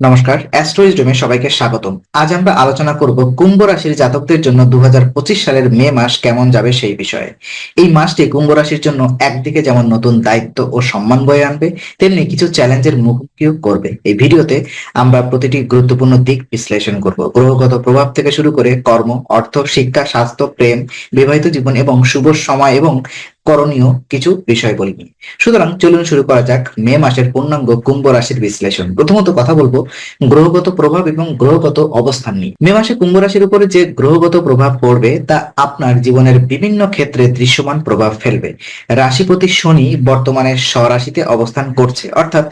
নমস্কার অ্যাস্ট্রোইজডমে সবাইকে স্বাগতম। আজ আমরা আলোচনা করব কুম্ভ রাশির জাতকদের জন্য দুহাজার পঁচিশ সালের মে মাস কেমন যাবে সেই বিষয়ে। এই মাসটি কুম্ভ রাশির জন্য একদিকে যেমন নতুন দায়িত্ব ও সম্মান বয়ে আনবে, তেমনি কিছু চ্যালেঞ্জের মুখোমুখিও করবে। এই ভিডিওতে আমরা প্রতিটি গুরুত্বপূর্ণ দিক বিশ্লেষণ করব। গ্রহগত প্রভাব থেকে শুরু করে কর্ম, অর্থ, শিক্ষা, স্বাস্থ্য, প্রেম, বিবাহিত জীবন এবং শুভ সময় এবং করণীয় কিছু বিষয় বলবি সুতরাং চলুন শুরু করা যাক মে মাসের পূর্ণাঙ্গ কুম্ভ রাশির বিশ্লেষণ। প্রথমত কথা বলব, গ্রহগত প্রভাব এবং গ্রহগত অবস্থান নিয়ে। মে মাসে কুম্ভ রাশির উপরে যে গ্রহগত প্রভাব পড়বে, তা আপনার জীবনের বিভিন্ন ক্ষেত্রে দৃশ্যমান প্রভাব ফেলবে। রাশিপতি শনি বর্তমানে স্বরাশিতে অবস্থান করছে, অর্থাৎ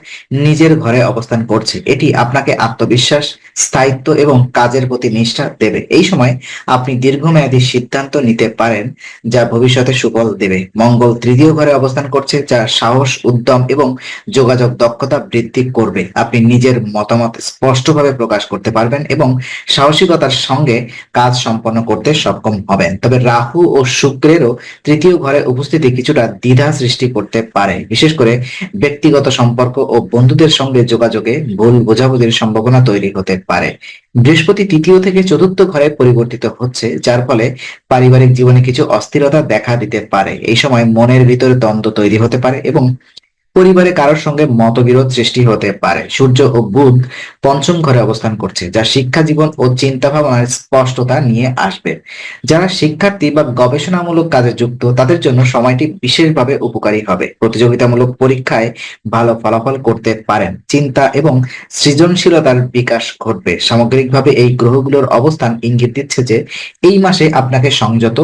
নিজের ঘরে অবস্থান করছে। এটি আপনাকে আত্মবিশ্বাস, স্থায়িত্ব এবং কাজের প্রতি নিষ্ঠা দেবে। এই সময় আপনি দীর্ঘমেয়াদী সিদ্ধান্ত নিতে পারেন, যা ভবিষ্যতে সুফল দেবে। মঙ্গল তৃতীয় ঘরে অবস্থান করছে, যা সাহস, উদ্যম এবং যোগাযোগ দক্ষতা বৃদ্ধি করবে। আপনি নিজের মতামত স্পষ্টভাবে প্রকাশ করতে পারবেন এবং সাহসিকতার সঙ্গে কাজ সম্পন্ন করতে সক্ষম হবেন। তবে রাহু ও শুক্রেরও তৃতীয় ঘরে উপস্থিতি কিছুটা দ্বিধা সৃষ্টি করতে পারে। বিশেষ করে ব্যক্তিগত সম্পর্ক ও বন্ধুদের সঙ্গে যোগাযোগে ভুল বোঝাবুঝির সম্ভাবনা তৈরি হতে পারে। বৃহস্পতি তৃতীয় থেকে চতুর্থ ঘরে পরিবর্তিত হচ্ছে, যার ফলে পারিবারিক জীবনে কিছু অস্থিরতা দেখা দিতে পারে। এই সময় মনের ভিতরে দ্বন্দ্ব তৈরি হতে পারে এবং পরিবারে কারোর সঙ্গে মতবিরোধ সৃষ্টি হতে পারে। সূর্য ও বুধ পঞ্চম ঘরে অবস্থান করছে, যা শিক্ষা জীবন ও চিন্তা ভাবনার স্পষ্টতা নিয়ে আসবে। যারা শিক্ষার্থী বা গবেষণামূলক কাজে যুক্ত, তাদের জন্য সময়টি বিশেষভাবে উপকারী হবে। প্রতিযোগিতামূলক পরীক্ষায় ভালো ফলাফল করতে পারেন। চিন্তা এবং সৃজনশীলতার বিকাশ ঘটবে। সামগ্রিকভাবে এই গ্রহগুলোর অবস্থান ইঙ্গিত দিচ্ছে যে, এই মাসে আপনাকে সংযত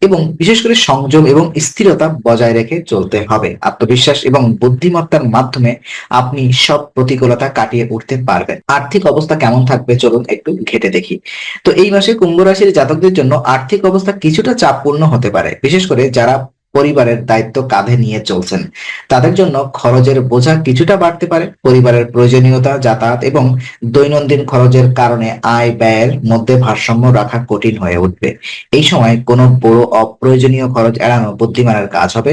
এবং বিশেষ করে সংযম এবং স্থিরতা বজায় রেখে চলতে হবে। আত্মবিশ্বাস এবং বুদ্ধিমত্তার মাধ্যমে আপনি সব প্রতিকূলতা কাটিয়ে উঠতে পারবেন। আর্থিক অবস্থা কেমন থাকবে চলুন একটু ঘেটে দেখি। তো এই মাসে কুম্ভ রাশির জাতকদের জন্য আর্থিক অবস্থা কিছুটা চাপপূর্ণ হতে পারে। বিশেষ করে যারা পরিবারের দায়িত্ব কাঁধে নিয়ে চলছেন। তাদের জন্য খরচের বোঝা কিছুটা বাড়তে পারে। পরিবারের প্রয়োজনীয়তা, যাতায়াত এবং দৈনন্দিন খরচের কারণে আয় ব্যয়ের মধ্যে ভারসাম্য রাখা কঠিন হয়ে উঠবে। এই সময় কোনো বড় অপ্রয়োজনীয় খরচ এড়ানো বুদ্ধিমানের কাজ হবে।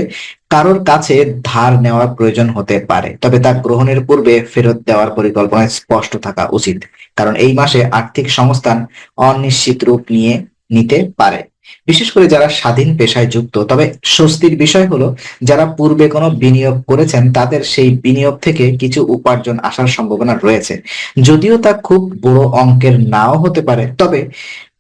কারোর কাছে ধার নেওয়ার প্রয়োজন হতে পারে, তবে তা গ্রহণের পূর্বে ফেরত দেওয়ার পরিকল্পনায় স্পষ্ট থাকা উচিত, কারণ এই মাসে আর্থিক সংস্থান অনিশ্চিত রূপ নিয়ে নিতে পারে। বিশেষ করে যারা স্বাধীন পেশায় যুক্ত, তবে স্বস্তির বিষয় হলো, যারা পূর্বে কোনো বিনিয়োগ করেছেন, তাদের সেই বিনিয়োগ থেকে কিছু উপার্জন আসার সম্ভাবনা রয়েছে। যদিও তা খুব বড় অঙ্কের নাও হতে পারে, তবে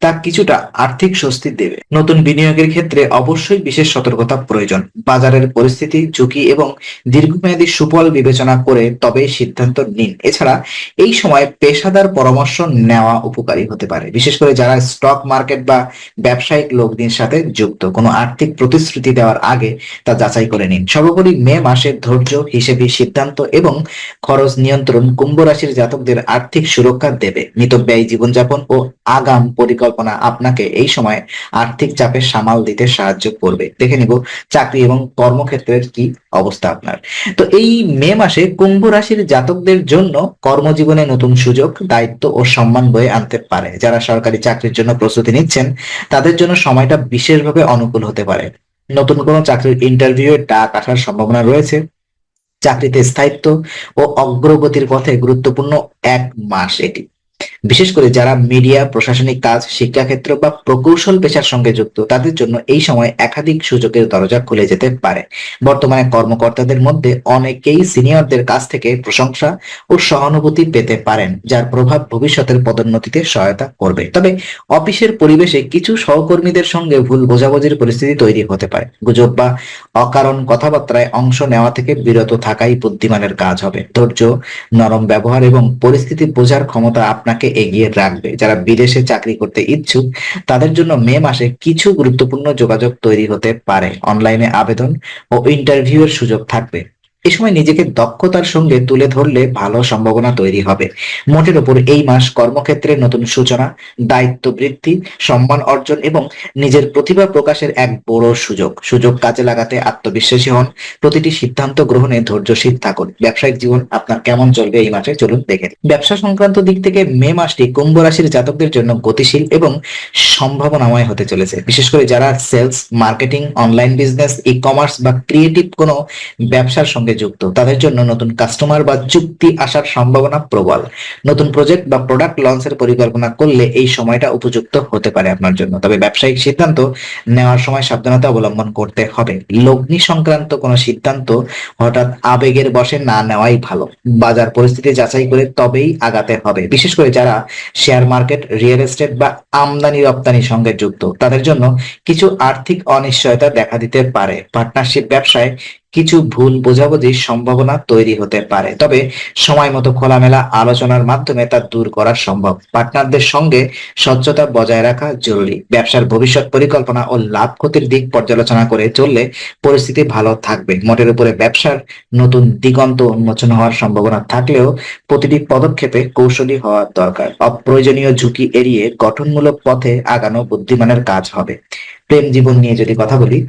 তা কিছুটা আর্থিক স্বস্তি দেবে। নতুন বিনিয়োগের ক্ষেত্রে অবশ্যই বিশেষ সতর্কতা প্রয়োজন। বাজারের পরিস্থিতি, ঝুঁকি এবং দীর্ঘমেয়াদী সুফল বিবেচনা করে তবে সিদ্ধান্ত নিন। এছাড়া এই সময় পেশাদার পরামর্শ নেওয়া উপকারী হতে পারে। বিশেষ করে যারা স্টক মার্কেট বা ব্যবসায়িক লোকদের সাথে যুক্ত, কোনো আর্থিক প্রতিশ্রুতি দেওয়ার আগে তা যাচাই করে নিন। সর্বোপরি মে মাসের ধৈর্য হিসেবে সিদ্ধান্ত এবং খরচ নিয়ন্ত্রণ কুম্ভ রাশির জাতকদের আর্থিক সুরক্ষা দেবে। মিতব্যয়ী জীবনযাপন ও আগাম পরিকল্পনা আপনাকে এই সময় আর্থিক চাপে সামাল দিতে সাহায্য করবে। দেখে নিব চাকরি এবং কর্মক্ষেত্রের কি অবস্থা আপনার। তো এই মে মাসে কুম্ভ রাশির জাতকদের জন্য কর্মজীবনে নতুন সুযোগ, দায়িত্ব ও সম্মান বয়ে আনতে পারে। যারা সরকারি চাকরির জন্য প্রস্তুতি নিচ্ছেন, তাদের জন্য সময়টা বিশেষভাবে অনুকূল হতে পারে। নতুন কোনো চাকরির ইন্টারভিউ ডাক আসার সম্ভাবনা রয়েছে। চাকরিতে স্থায়িত্ব ও অগ্রগতির পথে গুরুত্বপূর্ণ এক মাস এটি। বিশেষ করে যারা মিডিয়া, প্রশাসনিক কাজ, শিক্ষাক্ষেত্র বা প্রকৌশল পেশার সঙ্গে যুক্ত, তাদের জন্য এই সময় একাধিক সুযোগের দরজা খুলে যেতে পারে। বর্তমানে কর্মকর্তাদের মধ্যে অনেকেই সিনিয়রদের কাছ থেকে প্রশংসা ও সহানুভূতি পেতে পারেন, যার প্রভাব ভবিষ্যতের পদোন্নতিতে সহায়তা করবে। তবে অফিসের পরিবেশে কিছু সহকর্মীদের সঙ্গে ভুল বোঝাবুঝির পরিস্থিতি তৈরি হতে পারে। গুজব বা অকারণ কথাবার্তায় অংশ নেওয়া থেকে বিরত থাকাই বুদ্ধিমানের কাজ হবে। ধৈর্য, নরম ব্যবহার এবং পরিস্থিতি বোঝার ক্ষমতা আপনাকে এগিয়ে রাখবে। যারা বিদেশে চাকরি করতে ইচ্ছুক, তাদের জন্য মে মাসে কিছু গুরুত্বপূর্ণ যোগাযোগ তৈরি হতে পারে। অনলাইনে আবেদন ও ইন্টারভিউ এর সুযোগ থাকবে। এ সময় নিজেকে দক্ষতার সঙ্গে তুলে ধরলে ভালো সম্ভাবনা তৈরি হবে। মোটের ওপর এই মাস কর্মক্ষেত্রে নতুন সূচনা, দায়িত্ব বৃদ্ধি, সম্মান অর্জন এবং নিজের প্রতিভা প্রকাশের এক বড় সুযোগ। সুযোগ কাজে লাগাতে আত্মবিশ্বাসী হন, প্রতিটি সিদ্ধান্ত গ্রহণে ধৈর্যশীল থাকুন। ব্যবসায়িক জীবন আপনার কেমন চলবে এই মাসে চলুন দেখে ব্যবসা সংক্রান্ত দিক থেকে মে মাসটি কুম্ভ রাশির জাতকদের জন্য গতিশীল এবং সম্ভাবনাময় হতে চলেছে। বিশেষ করে যারা sales marketing online business e commerce বা ক্রিয়েটিভ কোনো ব্যবসার সঙ্গে সঙ্গে যুক্ত। তাদের জন্য নতুন কাস্টমার বা চুক্তি আসার সম্ভাবনা প্রবল। নতুন প্রজেক্ট বা প্রোডাক্ট লঞ্চের পরিকল্পনা করলে এই সময়টা উপযুক্ত হতে পারে আপনার জন্য। তবে ব্যবসায়িক সিদ্ধান্ত নেওয়ার সময় সাবধানতা অবলম্বন করতে হবে। লগ্নি সংক্রান্ত কোনো সিদ্ধান্ত হঠাৎ আবেগের বসে না নেওয়াই ভালো। বাজার পরিস্থিতি যাচাই করে তবেই আগাতে হবে। বিশেষ করে যারা শেয়ার মার্কেট রিয়েল এস্টেট বা আমদানি রপ্তানির সঙ্গে যুক্ত, তাদের জন্য কিছু আর্থিক অনিশ্চয়তা দেখা দিতে পারে। পার্টনারশিপ ব্যবসায় কিছু ভুল বোঝাবুঝির সম্ভাবনা তৈরি হতে পারে। তবে সময় মতো খোলামেলা আলোচনার মাধ্যমে তা দূর করা সম্ভব। পার্টনারদের সঙ্গে স্বচ্ছতা বজায় রাখা জরুরি। ব্যবসার ভবিষ্যৎ পরিকল্পনা ও লাভ ক্ষতির দিক পর্যালোচনা করে চললে পরিস্থিতি ভালো থাকবে। মোটের উপরে ব্যবসার নতুন দিগন্ত উন্মোচন হওয়ার সম্ভাবনা থাকলেও প্রতিটি পদক্ষেপে কৌশলী হওয়া দরকার। অপ্রয়োজনীয় ঝুঁকি এড়িয়ে গঠনমূলক পথে আগানো বুদ্ধিমানের কাজ হবে। প্রেম জীবন নিয়ে যদি কথা বলি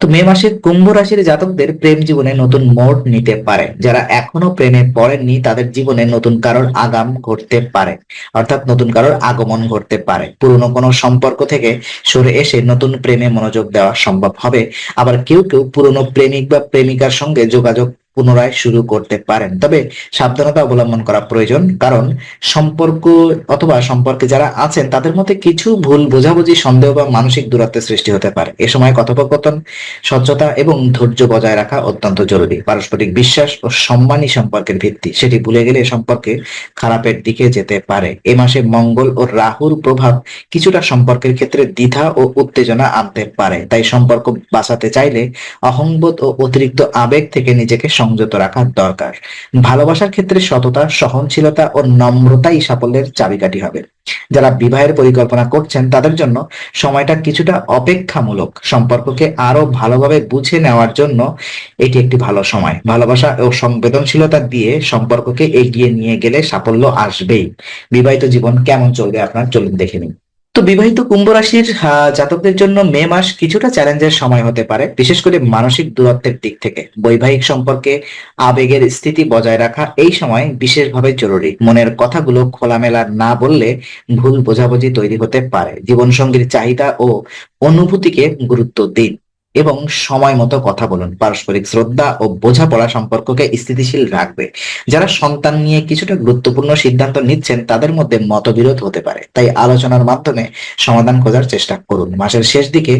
তো মে মাসে কুম্ভ রাশির জাতকদের প্রেম জীবনে নতুন মোড় নিতে পারে। যারা এখনও প্রেমে পড়েননি, তাদের জীবনে নতুন কারোর আগাম ঘটতে পারে। অর্থাৎ নতুন কারোর আগমন ঘটতে পারে। পুরনো কোনো সম্পর্ক থেকে সরে এসে নতুন প্রেমে মনোযোগ দেওয়া সম্ভব হবে। আবার কেউ কেউ পুরনো প্রেমিক বা প্রেমিকার সঙ্গে যোগাযোগ পুনরায় শুরু করতে পারেন। তবে সাবধানতা অবলম্বন করা প্রয়োজন, কারণ সম্পর্ক অথবা সম্পর্কে যারা আছেন, তাদের মধ্যে কিছু ভুল, বোঝাবুঝি, সন্দেহ বা মানসিক দূরত্বের সৃষ্টি হতে পারে। এ সময় কথোপকথন, স্বচ্ছতা এবং ধৈর্য বজায় রাখা অত্যন্ত জরুরি। পারস্পরিক বিশ্বাস ও সম্মানই সম্পর্কের ভিত্তি, সেটি ভুলে গেলে সম্পর্কে খারাপের দিকে যেতে পারে। এ মাসে মঙ্গল ও রাহুর প্রভাব কিছুটা সম্পর্কের ক্ষেত্রে দ্বিধা ও উত্তেজনা আনতে পারে। তাই সম্পর্ক বাঁচাতে চাইলে অহংবোধ ও অতিরিক্ত আবেগ থেকে নিজেকে সংযত রাখা দরকার। ভালোবাসার ক্ষেত্রে সততা, সহনশীলতা ও নম্রতাই সাফল্যের চাবিকাঠি হবে। যারা বিবাহের পরিকল্পনা করছেন, তাদের জন্য সময়টা কিছুটা অপেক্ষামূলক। সম্পর্ককে আরও ভালোভাবে বুঝে নেওয়ার জন্য এটি একটি ভালো সময়। ভালোবাসা ও সংবেদনশীলতা দিয়ে সম্পর্ককে এগিয়ে নিয়ে গেলে সাফল্য আসবেই। বিবাহিত জীবন কেমন চলবে আপনার, চলুন দেখে নিন তো বিবাহিত কুম্ভ রাশির জাতকদের জন্য মে মাস কিছুটা চ্যালেঞ্জের সময় হতে পারে, বিশেষ করে মানসিক দূরত্বের দিক থেকে। বৈবাহিক সম্পর্কে আবেগের স্থিতি বজায় রাখা এই সময় বিশেষভাবে জরুরি। মনের কথাগুলো খোলামেলা না বললে ভুল বোঝাবুঝি তৈরি হতে পারে। জীবনসঙ্গীর চাহিদা ও অনুভূতিকে গুরুত্ব দিন। এবং সময় মতো কথা বলুন। পারস্পরিক শ্রদ্ধা ও বোঝাপড়া সম্পর্ককে স্থিতিশীল রাখবে। যারা সন্তান নিয়ে কিছুটা গুরুত্বপূর্ণ সিদ্ধান্ত নিচ্ছেন, তাদের মধ্যে মতবিরোধ হতে পারে। তাই আলোচনার মাধ্যমে সমাধান খোঁজার চেষ্টা করুন। মাসের শেষ দিকে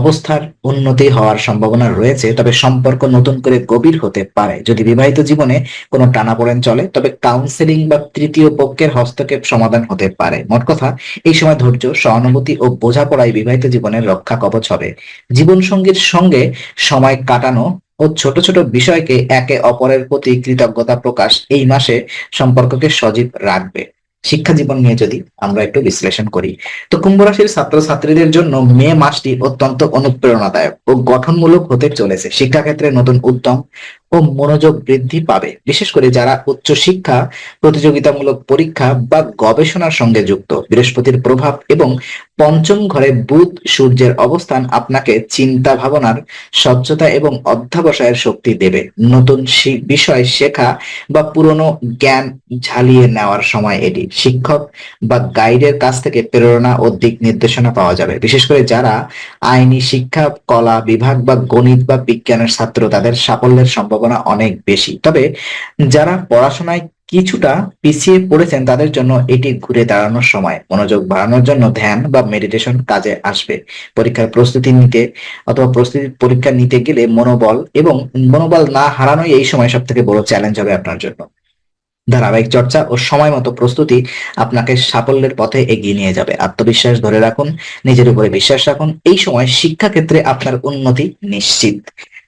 অবস্থার উন্নতি হওয়ার সম্ভাবনা রয়েছে, তবে সম্পর্ক নতুন করে গভীর হতে পারে। যদি বিবাহিত জীবনে কোনো টানাপোড়েন চলে, তবে কাউন্সেলিং বা তৃতীয় পক্ষের হস্তক্ষেপ সমাধান হতে পারে। মোট কথা, এই সময় ধৈর্য, সহানুভূতি ও বোঝাপড়াই বিবাহিত জীবনের রক্ষা কবচ হবে। জীবন সঙ্গীর সঙ্গে সময় কাটানো ও ছোট ছোট বিষয়কে একে অপরের প্রতি কৃতজ্ঞতা প্রকাশ এই মাসে সম্পর্ককে সজীব রাখবে। শিক্ষা জীবন নিয়ে যদি আমরা একটু বিশ্লেষণ করি, তো কুম্ভ রাশির ছাত্রছাত্রীদের জন্য মে মাসটি অত্যন্ত অনুপ্রেরণাদায়ক ও গঠনমূলক হতে চলেছে। শিক্ষাক্ষেত্রে নতুন উদ্যম ও মনোযোগ বৃদ্ধি পাবে। বিশেষ করে যারা উচ্চ শিক্ষা, প্রতিযোগিতামূলক পরীক্ষা বা গবেষণার সঙ্গে যুক্ত, বৃহস্পতির প্রভাব এবং পঞ্চম ঘরে বুধ সূর্যের অবস্থান আপনাকে চিন্তা ভাবনার স্বচ্ছতা এবং অধ্যাবসায়ের শক্তি দেবে। নতুন বিষয় শেখা বা পুরনো জ্ঞান ঝালিয়ে নেওয়ার সময় এটি। শিক্ষক বা গাইডের কাছ থেকে প্রেরণা ও দিক নির্দেশনা পাওয়া যাবে। বিশেষ করে যারা আইনি শিক্ষা, কলা বিভাগ বা গণিত বা বিজ্ঞানের ছাত্র, তাদের সাফল্যের সম্ভাবনা অনেক বেশি। তবে যারা পড়াশোনায় কিছুটা পিছিয়ে পড়েছেন, তাদের জন্য এটি ঘুরে দাঁড়ানোর সময়। মনোযোগ বাড়ানোর জন্য ধ্যান বা মেডিটেশন কাজে আসবে। পরীক্ষার প্রস্তুতি নিতে অথবা প্রস্তুতি পরীক্ষা নিতে গেলে মনোবল এবং মনোবল না হারানোই এই সময় সব থেকে বড় চ্যালেঞ্জ হবে আপনার জন্য। ধারাবাহিক চর্চা ও সময় মতো প্রস্তুতি আপনাকে সাফল্যের পথে এগিয়ে নিয়ে যাবে। আত্মবিশ্বাস ধরে রাখুন, নিজের উপরে বিশ্বাস রাখুন। এই সময় শিক্ষাক্ষেত্রে আপনার উন্নতি নিশ্চিত।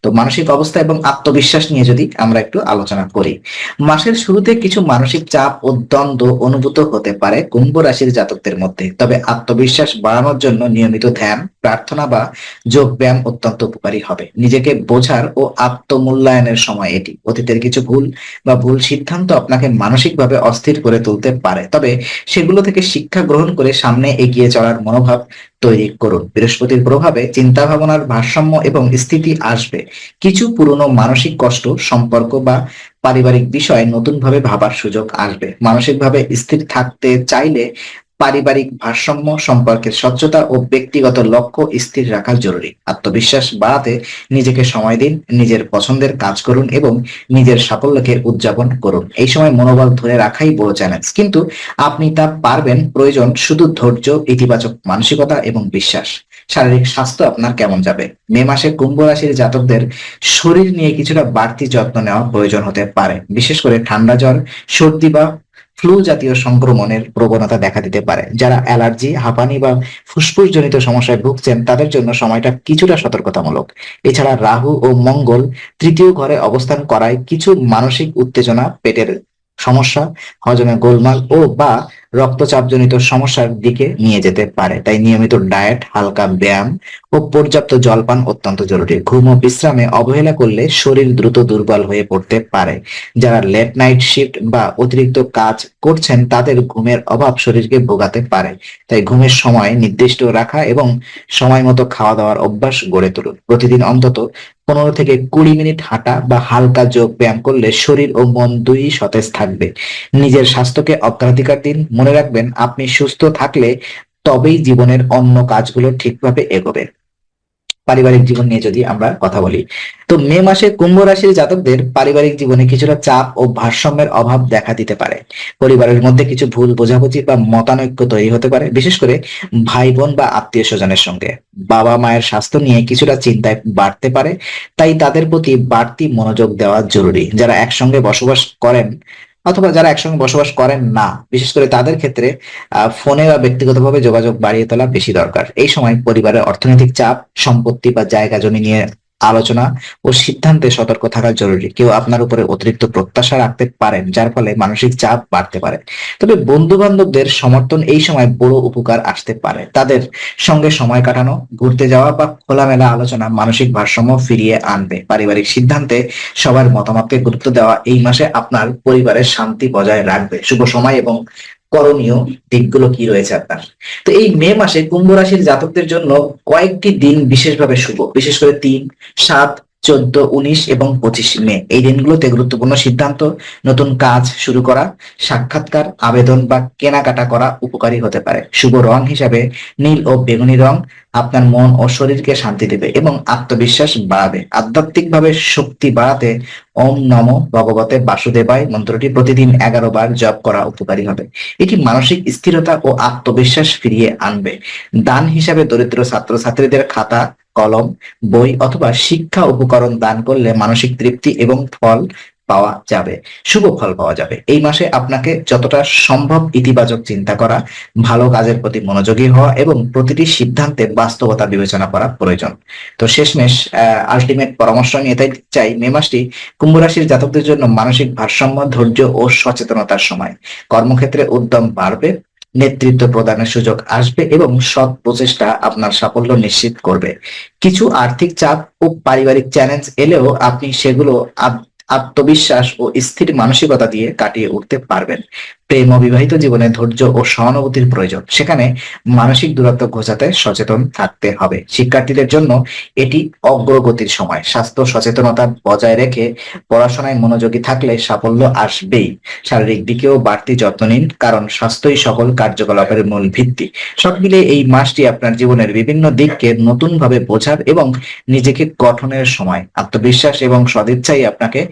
তো মানসিক অবস্থা এবং আত্মবিশ্বাস নিয়ে যদি আমরা একটু আলোচনা করি, মাসের শুরুতে কিছু মানসিক চাপ ও দ্বন্দ্ব অনুভূত হতে পারে কুম্ভ রাশির জাতকদের মধ্যে। তবে আত্মবিশ্বাস বাড়ানোর জন্য নিয়মিত ধ্যান, প্রার্থনা বা যোগ ব্যায়াম অত্যন্ত উপকারী হবে। নিজেকে বোঝার ও আত্মমূল্যায়নের সময় এটি। অতীতের কিছু ভুল বা ভুল সিদ্ধান্ত আপনাকে মানসিকভাবে অস্থির করে তুলতে পারে। তবে সেগুলো থেকে শিক্ষা গ্রহণ করে সামনে এগিয়ে চলার মনোভাব তৈরি করুন। বৃহস্পতির প্রভাবে চিন্তা ভাবনার ভারসাম্য এবং স্থিতি আসবে। কিছু পুরনো মানসিক কষ্ট, সম্পর্ক বা পারিবারিক বিষয়ে নতুনভাবে ভাবার সুযোগ আসবে। মানসিকভাবে স্থির থাকতে চাইলে পারিবারিক ভারসাম্য, সম্পর্কের স্বচ্ছতা ও ব্যক্তিগত লক্ষ্য স্থির রাখা জরুরি। আত্মবিশ্বাস বাড়াতে নিজেকে সময় দিন, নিজের পছন্দের কাজ করুন এবং নিজের সাফল্যকে উদযাপন করুন। এই সময় মনোবল ধরে রাখাই বড় চ্যালেঞ্জ কিন্তু আপনি তা পারবেন, প্রয়োজন শুধু ধৈর্য, ইতিবাচক মানসিকতা এবং বিশ্বাস। শারীরিক স্বাস্থ্য আপনার কেমন যাবে? মে মাসে কুম্ভ রাশির জাতকদের শরীর নিয়ে কিছুটা বাড়তি যত্ন নেওয়া প্রয়োজন হতে পারে। বিশেষ করে ঠান্ডা জ্বর, সর্দি বা ফ্লু জাতীয় সংক্রমণের প্রবণতা দেখা দিতে পারে, যারা অ্যালার্জি, হাঁপানি বা ফুসফুস জনিত সমস্যায় ভুগছেন, তাদের জন্য সময়টা কিছুটা সতর্কতামূলক। এছাড়া রাহু ও মঙ্গল তৃতীয় ঘরে অবস্থান করায় কিছু মানসিক উত্তেজনা, পেটের সমস্যা, হজমে গোলমাল ও বা রক্তচাপজনিত সমস্যার দিকে নিয়ে যেতে পারে। তাই নিয়মিত ডায়েট, হালকা ব্যায়াম ও পর্যাপ্ত জলপান অত্যন্ত জরুরি। ঘুম ও বিশ্রামে অবহেলা করলে শরীর দ্রুত দুর্বল হয়ে পড়তে পারে। যারা লেট নাইট শিফট বা অতিরিক্ত কাজ করছেন, তাদের ঘুমের অভাব শরীরকে ভোগাতে পারে। তাই ঘুমের সময় নির্দিষ্ট রাখা এবং সময় মতো খাওয়া দাওয়ার অভ্যাস গড়ে তুলুন। প্রতিদিন অন্তত পনেরো থেকে কুড়ি মিনিট হাঁটা বা হালকা যোগ ব্যায়াম করলে শরীর ও মন দুই সতেজ থাকবে। নিজের স্বাস্থ্যকে অগ্রাধিকার দিন। মনে রাখবেন, আপনি সুস্থ থাকলে তবেই জীবনের অন্য কাজগুলো ঠিকভাবে এগোবে। পারিবারিক জীবন নিয়ে যদি আমরা কথা বলি। তো মে মাসে কুম্ভ রাশির জাতকদের পারিবারিক জীবনে কিছুটা চাপ ও ভারসাম্যের অভাব দেখা দিতে পারে। পরিবারের মধ্যে কিছু ভুল বোঝাবুঝি বা মতানৈক্য তৈরি হতে পারে, বিশেষ করে ভাই বোন বা আত্মীয় স্বজনের সঙ্গে। বাবা মায়ের স্বাস্থ্য নিয়ে কিছুটা চিন্তায় বাড়তে পারে, তাই তাদের প্রতি বাড়তি মনোযোগ দেওয়া জরুরি। যারা একসঙ্গে বসবাস করেন অথবা যারা একসঙ্গে বসবাস করেন না, বিশেষ করে তাদের ক্ষেত্রে ফোনে বা ব্যক্তিগতভাবে যোগাযোগ বাড়িয়ে তোলা বেশি দরকার। এই সময় পরিবারের অর্থনৈতিক চাপ, সম্পত্তি বা জায়গা জমি নিয়ে আলোচনা ও সিদ্ধান্তে সতর্ক থাকা জরুরি। কেউ আপনার উপরে অতিরিক্ত প্রত্যাশা রাখতে পারেন, যার ফলে মানসিক চাপ বাড়তে পারে। তবে বন্ধু বান্ধবদের সমর্থন এই সময় বড় উপকার আসতে পারে। তাদের সঙ্গে সময় কাটানো, ঘুরতে যাওয়া বা খোলামেলা আলোচনা মানসিক ভারসাম্য ফিরিয়ে আনবে। পারিবারিক সিদ্ধান্তে সবার মতামতকে গুরুত্ব দেওয়া এই মাসে আপনার পরিবারের শান্তি বজায় রাখবে। শুভ সময় এবং করণীয় দিকগুলো কি রয়েছে আপনার? তো এই মে মাসে কুম্ভ রাশির জাতকদের জন্য কয়েকটি দিন বিশেষভাবে শুভ। বিশেষ করে তিন, সাত চোদ্দ, উনিশ এবং পঁচিশ মে। এই দিনগুলোতে গুরুত্বপূর্ণ সিদ্ধান্ত, নতুন কাজ শুরু করা, সাক্ষাৎকার, আবেদন বা কেনাকাটা করা উপকারী হতে পারে। শুভ রং হিসাবে নীল ও বেগুনি রং আপনার মন ও শরীরকে শান্তি দেবে এবং আত্মবিশ্বাস বাড়াবে। আধ্যাত্মিকভাবে শক্তি বাড়াতে ওম নম ভগবতে বাসুদেবায় মন্ত্রটি প্রতিদিন এগারো বার জপ করা উপকারী হবে। এটি মানসিক স্থিরতা ও আত্মবিশ্বাস ফিরিয়ে আনবে। দান হিসাবে দরিদ্র ছাত্রছাত্রীদের খাতা কলম, বই অথবা শিক্ষা উপকরণ দান করলে মানসিক তৃপ্তি এবং ফল পাওয়া যাবে, শুভ ফল পাওয়া যাবে। এই মাসে আপনাকে যতটা সম্ভব ইতিবাচক চিন্তা করা, ভালো কাজের প্রতি মনোযোগী হওয়া এবং প্রতিটি সিদ্ধান্তে বাস্তবতা বিবেচনা করা প্রয়োজন। তো শেষমেশ আলটিমেট পরামর্শ নিয়ে তাই চাই, মে মাসটি কুম্ভ রাশির জাতকদের জন্য মানসিক ভারসাম্য, ধৈর্য ও সচেতনতার সময়। কর্মক্ষেত্রে উদ্যম বাড়বে নেতৃত্ব প্রদানের সুযোগ আসবে এবং সৎ প্রচেষ্টা আপনার সাফল্য নিশ্চিত করবে। কিছু আর্থিক চাপ ও পারিবারিক চ্যালেঞ্জ এলেও আপনি সেগুলো আত্মবিশ্বাস ও স্থির মানসিকতা দিয়ে কাটিয়ে উঠতে পারবেন। প্রেম ও বিবাহিত জীবনে ধৈর্য ও সহানুভূতির প্রয়োজন। সেখানে মানসিক দূরত্ব ঘোচাতে সচেতন থাকতে হবে। শিক্ষার্থীদের জন্য এটি অগ্রগতির সময়। স্বাস্থ্য সচেতনতা বজায় রেখে পড়াশোনায় মনোযোগী থাকলে সাফল্য আসবেই। শারীরিক দিকেও বাড়তি যত্ন নিন, কারণ স্বাস্থ্যই সকল কার্যকলাপের মূল ভিত্তি। সব মিলে এই মাসটি আপনার জীবনের বিভিন্ন দিককে নতুনভাবে বোঝার এবং নিজেকে গঠনের সময়। আত্মবিশ্বাস এবং সদিচ্ছাই আপনাকে